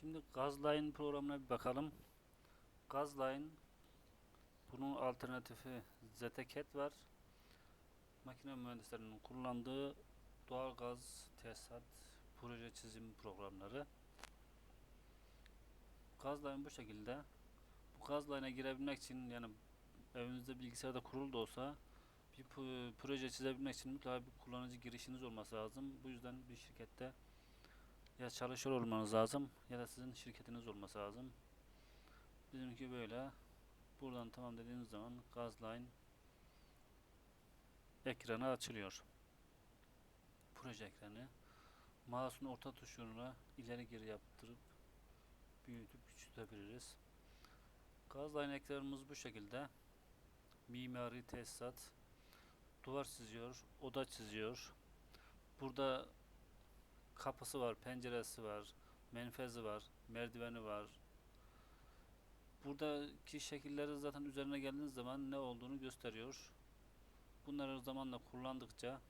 Şimdi Gazline programına bir bakalım. Gazline bunun alternatifi Zetacat var. Makine mühendislerinin kullandığı doğal gaz tesisat proje çizim programları. Gazline bu şekilde. Bu Gazline'a girebilmek için yani evinizde bilgisayarda kurulu da olsa bir proje çizebilmek için mutlaka bir kullanıcı girişiniz olması lazım. Bu yüzden bir şirkette ya çalışıyor olmanız lazım ya da sizin şirketiniz olması lazım. Bizimki böyle. Buradan tamam dediğiniz zaman Gazline ekranı açılıyor. Proje ekranı. Mouse'un orta tuşuna ileri geri yaptırıp büyütüp küçültebiliriz. Gazline ekranımız bu şekilde. Mimari tesisat. Duvar çiziyor, oda çiziyor. Burada kapısı var, penceresi var, menfezi var, merdiveni var. Buradaki şekilleri zaten üzerine geldiğiniz zaman ne olduğunu gösteriyor. Bunları zamanla kullandıkça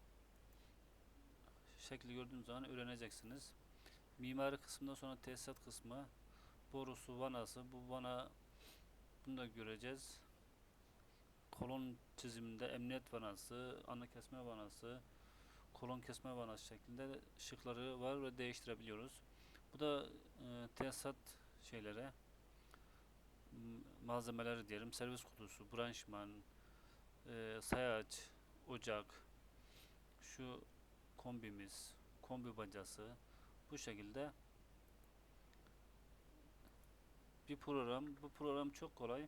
şekli gördüğünüz zaman öğreneceksiniz. Mimari kısmından sonra tesisat kısmı, borusu, vanası. Bu vana bunu da göreceğiz. Kolon çiziminde emniyet vanası, ana kesme vanası, kolon kesme vanası şeklinde şıkları var ve değiştirebiliyoruz. Bu da e, tesisat şeylere malzemeleri diyelim. Servis kutusu, branşman, e, sayaç, ocak, şu kombimiz, kombi bacası bu şekilde bir program. Bu program çok kolay.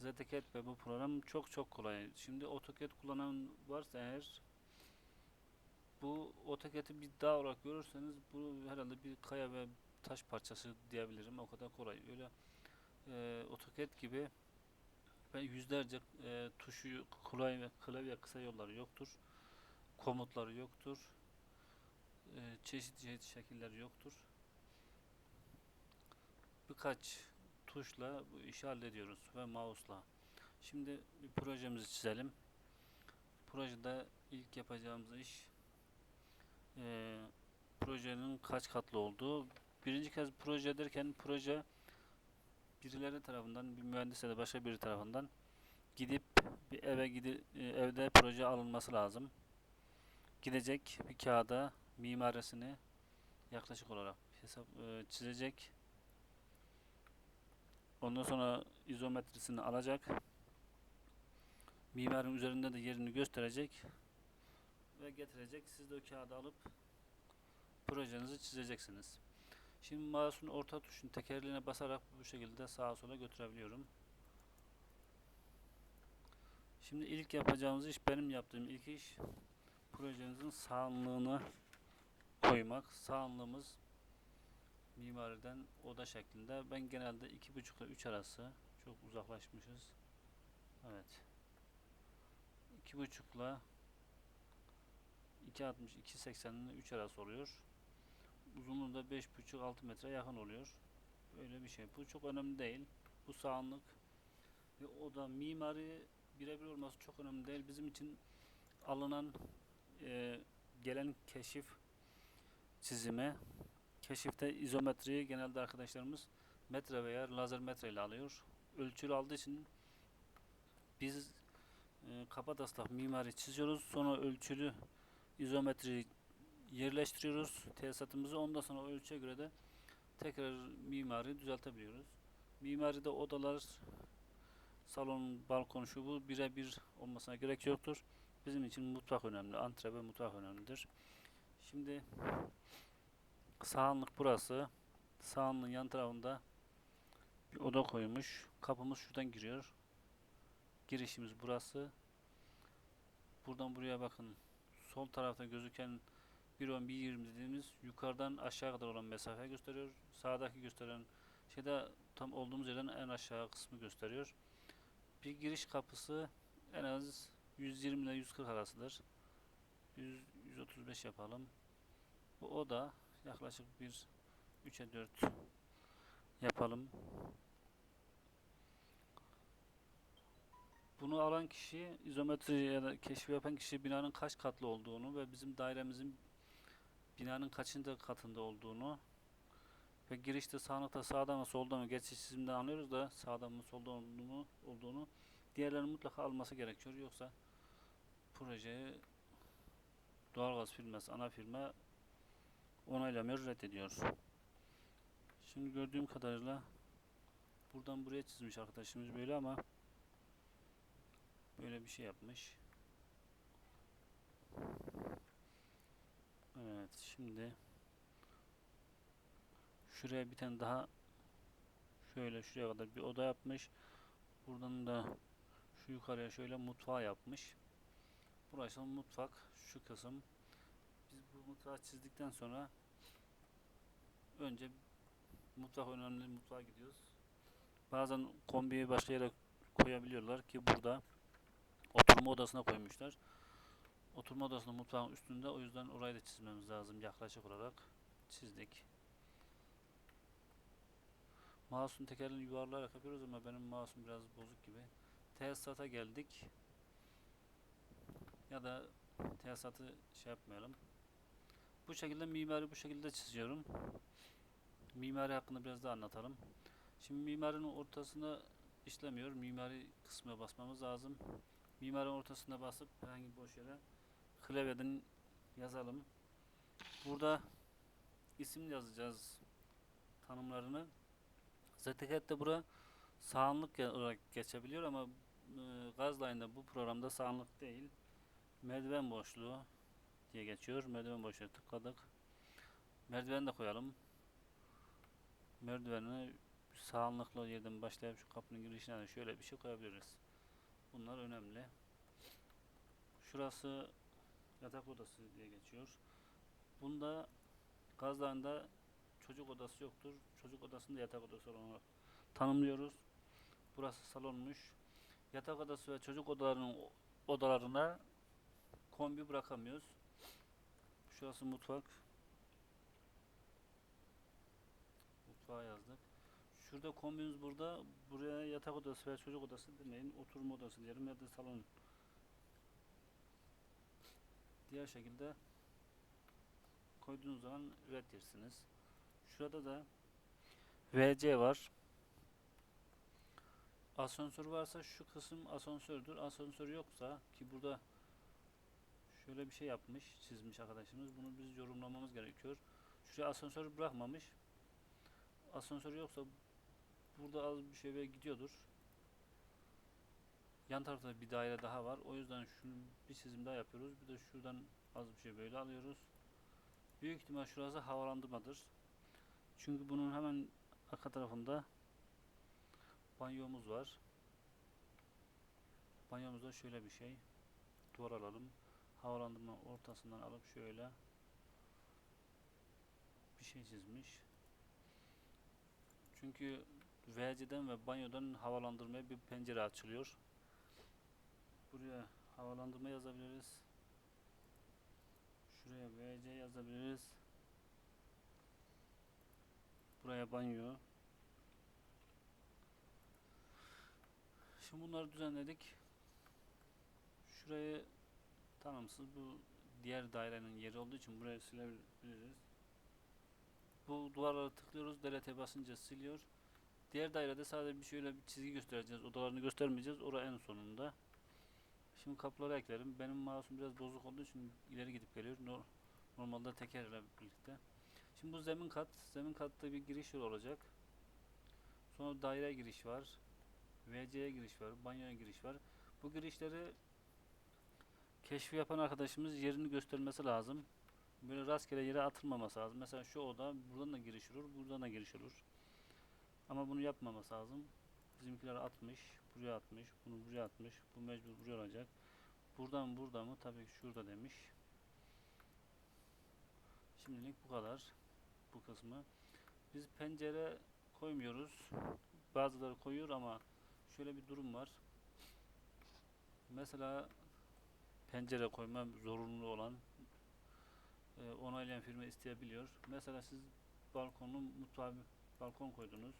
ZTCAD ve bu program çok çok kolay. Şimdi AutoCAD kullanan varsa eğer bu AutoCAD'i bir dağ olarak görürseniz bu herhalde bir kaya ve taş parçası diyebilirim. O kadar kolay. Öyle e, AutoCAD gibi ve yüzlerce e, tuşu kolay ve klavye kısa yolları yoktur. Komutları yoktur. E, çeşit çeşit şekilleri yoktur. Birkaç tuşla bu işi hallediyoruz ve mouse'la. Şimdi bir projemizi çizelim. Projede ilk yapacağımız iş eee, projenin kaç katlı olduğu. Birinci kez proje ederken proje birileri tarafından bir mühendis ya da başka biri tarafından gidip bir eve gidi, e, evde proje alınması lazım. Gidecek bir kağıda mimarisini yaklaşık olarak hesap e, çizecek. Ondan sonra izometrisini alacak. Mimarın üzerinde de yerini gösterecek ve getirecek. Siz de o kağıdı alıp projenizi çizeceksiniz. Şimdi mouse'un orta tuşun tekerleğine basarak bu şekilde sağa sola götürebiliyorum. Şimdi ilk yapacağımız iş benim yaptığım ilk iş projemizin sağlığını koymak. Sağlığımız mimariden oda şeklinde. Ben genelde iki buçuk ile üç arası çok uzaklaşmışız. Evet. iki buçukla 2.60 2.80'in 3 arası oluyor. Uzunluğu da 5.5-6 metre yakın oluyor. Böyle bir şey. Bu çok önemli değil. Bu sağlık ve o da mimari birebir olması çok önemli değil. Bizim için alınan e, gelen keşif çizimi keşifte izometriyi genelde arkadaşlarımız metre veya lazer metre ile alıyor. Ölçülü aldığı için biz e, kabataslak mimari çiziyoruz. Sonra ölçülü izometri yerleştiriyoruz tesisatımızı. Ondan sonra o ölçüye göre de tekrar mimari düzeltebiliyoruz. Mimaride odalar, salon, balkon şu bu birebir olmasına gerek yoktur. Bizim için mutfak önemli. Antre ve mutfak önemlidir. Şimdi sağanlık burası. Sağanlığın yan tarafında bir oda koymuş. Kapımız şuradan giriyor. Girişimiz burası. Buradan buraya bakın. Sol tarafta gözüken 1.10 1.20 dediğimiz yukarıdan aşağı kadar olan mesafe gösteriyor. Sağdaki gösteren şeyde tam olduğumuz yerden en aşağı kısmı gösteriyor. Bir giriş kapısı en az 120 ile 140 arasıdır. 100, 135 yapalım. Bu oda yaklaşık bir 3'e 4 yapalım. Bunu alan kişi izometri ya da keşif yapan kişi binanın kaç katlı olduğunu ve bizim dairemizin binanın kaçıncı katında olduğunu Ve girişte sağlıkta sağda mı solda mı geçiş çiziminden anlıyoruz da sağda mı solda olduğunu, olduğunu diğerlerinin mutlaka alması gerekiyor. Yoksa projeyi doğalgaz firması, ana firma onaylamıyor, reddediyor. Şimdi gördüğüm kadarıyla buradan buraya çizmiş arkadaşımız böyle ama böyle bir şey yapmış. Evet, şimdi şuraya bir tane daha şöyle şuraya kadar bir oda yapmış. Buradan da şu yukarıya şöyle mutfağı yapmış. Burası mutfak, şu kısım. Biz bu mutfağı çizdikten sonra önce mutfak önemli mutfağa gidiyoruz. Bazen kombiyi başka yere koyabiliyorlar ki burada oturma odasına koymuşlar. Oturma odasının mutfağın üstünde o yüzden orayı da çizmemiz lazım yaklaşık olarak çizdik. Mouse'un tekerini yuvarlayarak yapıyoruz ama benim mouse'um biraz bozuk gibi. Tesisata geldik. Ya da tesisatı şey yapmayalım. Bu şekilde mimari bu şekilde çiziyorum. Mimari hakkında biraz daha anlatalım. Şimdi mimarinin ortasına işlemiyor. Mimari kısmına basmamız lazım. Mimarın ortasına basıp herhangi bir boş yere klavyeden yazalım. Burada isim yazacağız tanımlarını. ZTCAT'te bura sağanlık olarak geçebiliyor ama e, Gazline'da bu programda sağanlık değil. Merdiven boşluğu diye geçiyor. Merdiven boşluğu tıkladık. Merdiven de koyalım. Merdiveni sağanlıklı yerden başlayıp şu kapının girişine şöyle bir şey koyabiliriz. Bunlar önemli. Şurası yatak odası diye geçiyor. Bunda Gazline'da çocuk odası yoktur. Çocuk odasında yatak odası olarak tanımlıyoruz. Burası salonmuş. Yatak odası ve çocuk odalarının odalarına kombi bırakamıyoruz. Şurası mutfak. Mutfağa yazdık. Şurada kombimiz burada. Buraya yatak odası veya çocuk odası demeyin. Oturma odası diyelim ya da salon. Diğer şekilde koyduğunuz zaman üretirsiniz. Şurada da VC var. Asansör varsa şu kısım asansördür. Asansör yoksa ki burada şöyle bir şey yapmış, çizmiş arkadaşımız. Bunu biz yorumlamamız gerekiyor. Şuraya asansör bırakmamış. Asansör yoksa burada az bir şey böyle gidiyordur. Yan tarafta bir daire daha var. O yüzden şunu bir çizim daha yapıyoruz. Bir de şuradan az bir şey böyle alıyoruz. Büyük ihtimal şurası havalandırmadır. Çünkü bunun hemen arka tarafında banyomuz var. Banyomuzda şöyle bir şey. Duvar alalım. Havalandırma ortasından alıp şöyle bir şey çizmiş. Çünkü WC'den ve banyodan havalandırmaya bir pencere açılıyor. Buraya havalandırma yazabiliriz. Şuraya WC yazabiliriz. Buraya banyo. Şimdi bunları düzenledik. Şurayı tanımsız bu diğer dairenin yeri olduğu için buraya silebiliriz. Bu duvarlara tıklıyoruz. Delete basınca siliyor. Diğer dairede sadece bir şöyle bir çizgi göstereceğiz. Odalarını göstermeyeceğiz. Orada en sonunda. Şimdi kapıları eklerim. Benim mouse'um biraz bozuk olduğu için ileri gidip geliyor. Nor- Normalde tekerle birlikte. Şimdi bu zemin kat. Zemin katta bir giriş yolu olacak. Sonra daire giriş var. WC'ye giriş var. Banyoya giriş var. Bu girişleri keşfi yapan arkadaşımız yerini göstermesi lazım. Böyle rastgele yere atılmaması lazım. Mesela şu oda buradan da giriş olur, buradan da giriş olur. Ama bunu yapmaması lazım. Bizimkiler atmış, buraya atmış, bunu buraya atmış. Bu mecbur buraya olacak. Buradan burada mı? Tabii ki şurada demiş. Şimdilik bu kadar. Bu kısmı. Biz pencere koymuyoruz. Bazıları koyuyor ama şöyle bir durum var. Mesela pencere koyma zorunlu olan e, onaylayan firma isteyebiliyor. Mesela siz balkonun mutfağa bir balkon koydunuz.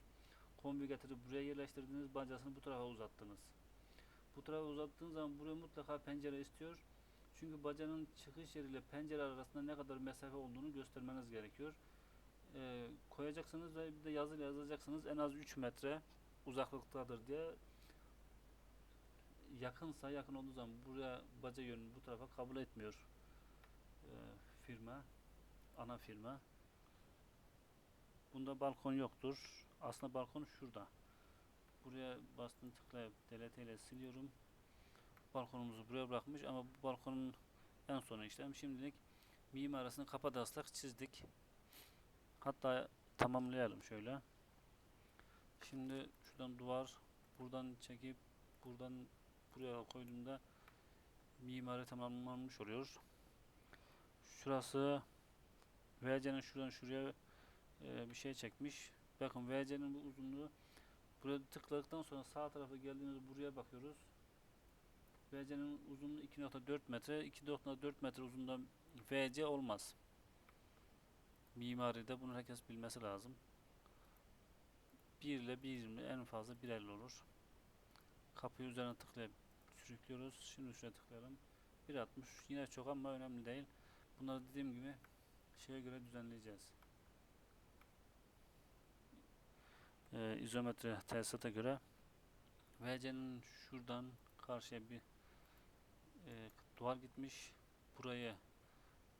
Kombi getirip buraya yerleştirdiniz. Bacasını bu tarafa uzattınız. Bu tarafa uzattığınız zaman buraya mutlaka pencere istiyor. Çünkü bacanın çıkış yeriyle pencere arasında ne kadar mesafe olduğunu göstermeniz gerekiyor. E, koy koyacaksınız ve bir de yazıyla yazacaksınız en az 3 metre uzaklıktadır diye yakınsa yakın olduğu zaman buraya baca yönünü bu tarafa kabul etmiyor e, firma ana firma bunda balkon yoktur aslında balkon şurada. Buraya bastım tıklayıp delete ile siliyorum. Balkonumuzu buraya bırakmış ama bu balkonun en sonu işlem şimdilik mimarasını kapataslak çizdik. Hatta tamamlayalım şöyle. Şimdi şuradan duvar buradan çekip buradan buraya koyduğumda mimari tamamlanmış oluyor. Şurası VC'nin şuradan şuraya e, bir şey çekmiş bakın VC'nin bu uzunluğu. Buraya tıkladıktan sonra sağ tarafa geldiğimizde buraya bakıyoruz. VC'nin uzunluğu 2.4 metre. 2.4 metre uzunluğunda VC olmaz. Mimaride bunu herkes bilmesi lazım. 1 ile 1.20 en fazla 1.50 olur. Kapıyı üzerine tıklayıp sürüklüyoruz. Şimdi şuraya tıklayalım. 1.60 yine çok ama önemli değil. Bunları dediğim gibi şeye göre düzenleyeceğiz ee, izometre tesisata göre. VC'nin şuradan karşıya bir e, duvar gitmiş. Burayı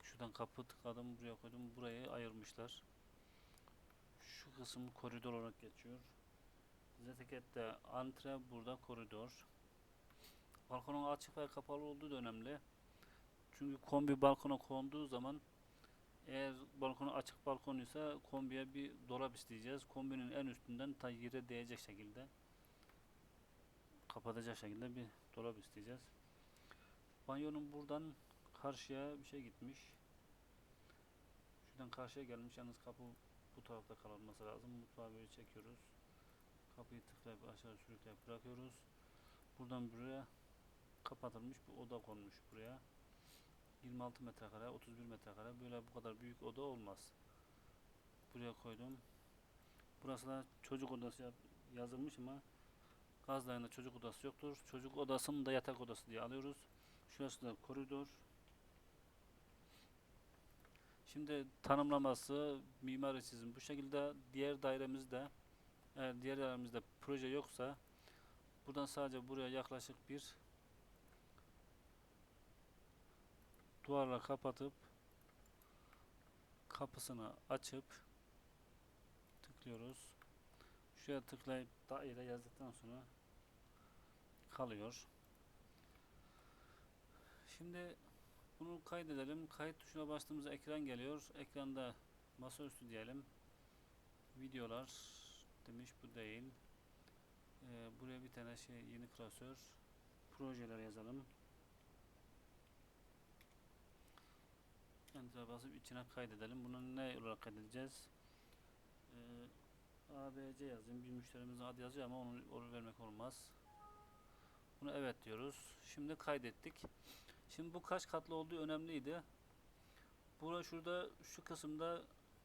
şuradan kapı tıkladım buraya koydum burayı ayırmışlar. Şu kısım koridor olarak geçiyor. Zeteket'te antre burada koridor. Balkonun açık ve kapalı olduğu da önemli çünkü kombi balkona konduğu zaman eğer balkonu açık balkon ise kombiye bir dolap isteyeceğiz. Kombinin en üstünden ta değecek şekilde kapatacak şekilde bir dolap isteyeceğiz. Banyonun buradan karşıya bir şey gitmiş. Şuradan karşıya gelmiş. Yalnız kapı bu tarafta kalması lazım. Mutfağı böyle çekiyoruz. Kapıyı tıklayıp aşağı sürükleyip bırakıyoruz. Buradan buraya kapatılmış bir oda konmuş buraya. 26 metrekare, 31 metrekare böyle bu kadar büyük oda olmaz. Buraya koydum. Burası da çocuk odası yazılmış ama Gazlayında çocuk odası yoktur. Çocuk odasını da yatak odası diye alıyoruz. Şurası da koridor. Şimdi tanımlaması, mimari çizim bu şekilde. Diğer dairemizde eğer diğer dairemizde proje yoksa buradan sadece buraya yaklaşık bir duvarla kapatıp kapısını açıp tıklıyoruz. Şuraya tıklayıp daire yazdıktan sonra kalıyor. Şimdi bunu kaydedelim. Kayıt tuşuna bastığımızda ekran geliyor. Ekranda masaüstü diyelim. Videolar demiş bu değil. Ee, buraya bir tane şey yeni klasör projeler yazalım. Enter'a basıp içine kaydedelim. Bunu ne olarak kaydedeceğiz? Ee, ABC yazayım. Bir müşterimizin adı yazıyor ama onu, onu vermek olmaz. Bunu evet diyoruz. Şimdi kaydettik. Şimdi bu kaç katlı olduğu önemliydi. Burada şurada şu kısımda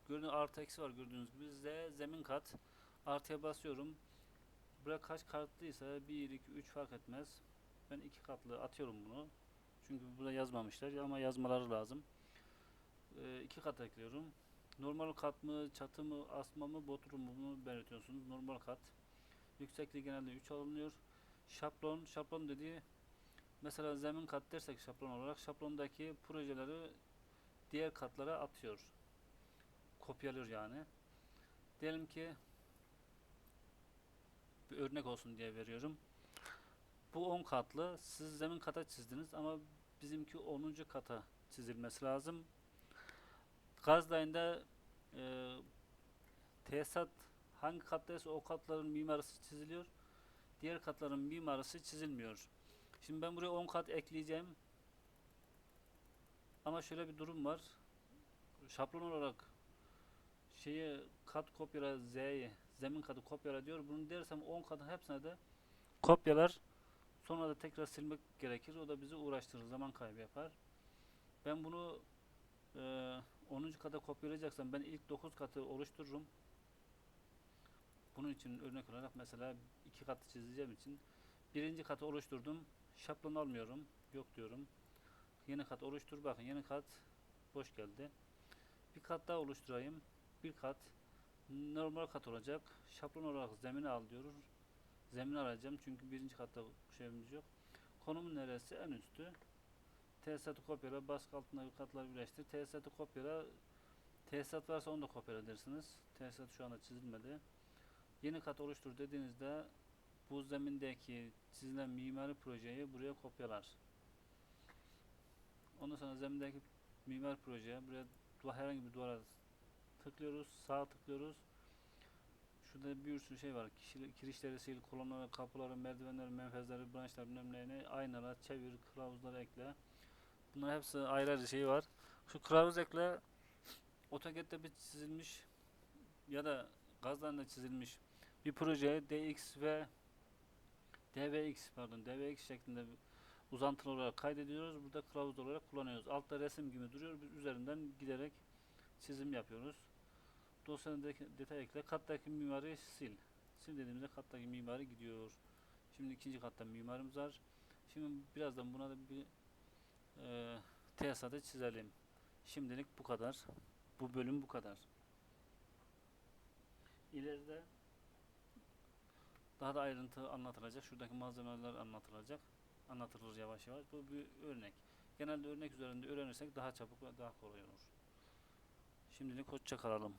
gördüğünüz artı eksi var gördüğünüz gibi. Z zemin kat. Artıya basıyorum. Buraya kaç katlıysa 1, 2, 3 fark etmez. Ben iki katlı atıyorum bunu. Çünkü burada yazmamışlar ama yazmaları lazım. Ee, iki kat ekliyorum. Normal kat mı, çatı mı, asma mı, bodrum mu belirtiyorsunuz. Normal kat. Yüksekliği genelde 3 alınıyor. Şablon, şablon dediği mesela zemin kat dersek şablon olarak şablondaki projeleri diğer katlara atıyor. Kopyalıyor yani. Diyelim ki bir örnek olsun diye veriyorum. Bu 10 katlı. Siz zemin kata çizdiniz ama bizimki 10. kata çizilmesi lazım. Gazlayında e, tesisat hangi kattaysa o katların mimarisi çiziliyor. Diğer katların mimarisi çizilmiyor. Şimdi ben buraya 10 kat ekleyeceğim. Ama şöyle bir durum var. Şablon olarak şeyi kat kopyala Z'yi zemin katı kopyala diyor. Bunu dersem 10 katın hepsine de kopyalar. Sonra da tekrar silmek gerekir. O da bizi uğraştırır. Zaman kaybı yapar. Ben bunu e, 10. kata kopyalayacaksam ben ilk 9 katı oluştururum. Bunun için örnek olarak mesela iki katı çizeceğim için birinci katı oluşturdum. Şablon almıyorum. Yok diyorum. Yeni kat oluştur. Bakın yeni kat boş geldi. Bir kat daha oluşturayım. Bir kat normal kat olacak. Şablon olarak zemini al diyoruz. Zemin alacağım çünkü birinci katta şeyimiz yok. Konumu neresi? En üstü. Tesisatı kopyala, baskı altındaki katları birleştir. Tesisatı kopyala. Tesisat varsa onu da kopyalabilirsiniz. Tesisat şu anda çizilmedi. Yeni kat oluştur dediğinizde bu zemindeki çizilen mimari projeyi buraya kopyalar. Ondan sonra zemindeki mimari projeye buraya herhangi bir duvara tıklıyoruz. Sağ tıklıyoruz. Şurada bir sürü şey var. Kişi, kirişleri sil, kolonları, kapıları, merdivenleri, menfezleri, branşlar, bilmem neyini aynalar, çevir, kılavuzları ekle. Bunlar hepsi ayrı ayrı şey var. Şu kılavuz ekle AutoCAD'de bir çizilmiş ya da gazdan çizilmiş bir projeye DX ve DVX pardon DVX şeklinde uzantılı olarak kaydediyoruz. Burada kılavuz olarak kullanıyoruz. Altta resim gibi duruyor. Biz üzerinden giderek çizim yapıyoruz. Dosyanın de- detay ekle. Kattaki mimari sil. Sil dediğimizde kattaki mimari gidiyor. Şimdi ikinci katta mimarımız var. Şimdi birazdan buna da bir e, çizelim. Şimdilik bu kadar. Bu bölüm bu kadar. İleride daha da ayrıntı anlatılacak. Şuradaki malzemeler anlatılacak. Anlatılır yavaş yavaş. Bu bir örnek. Genelde örnek üzerinde öğrenirsek daha çabuk ve daha kolay olur. Şimdilik hoşça kalalım.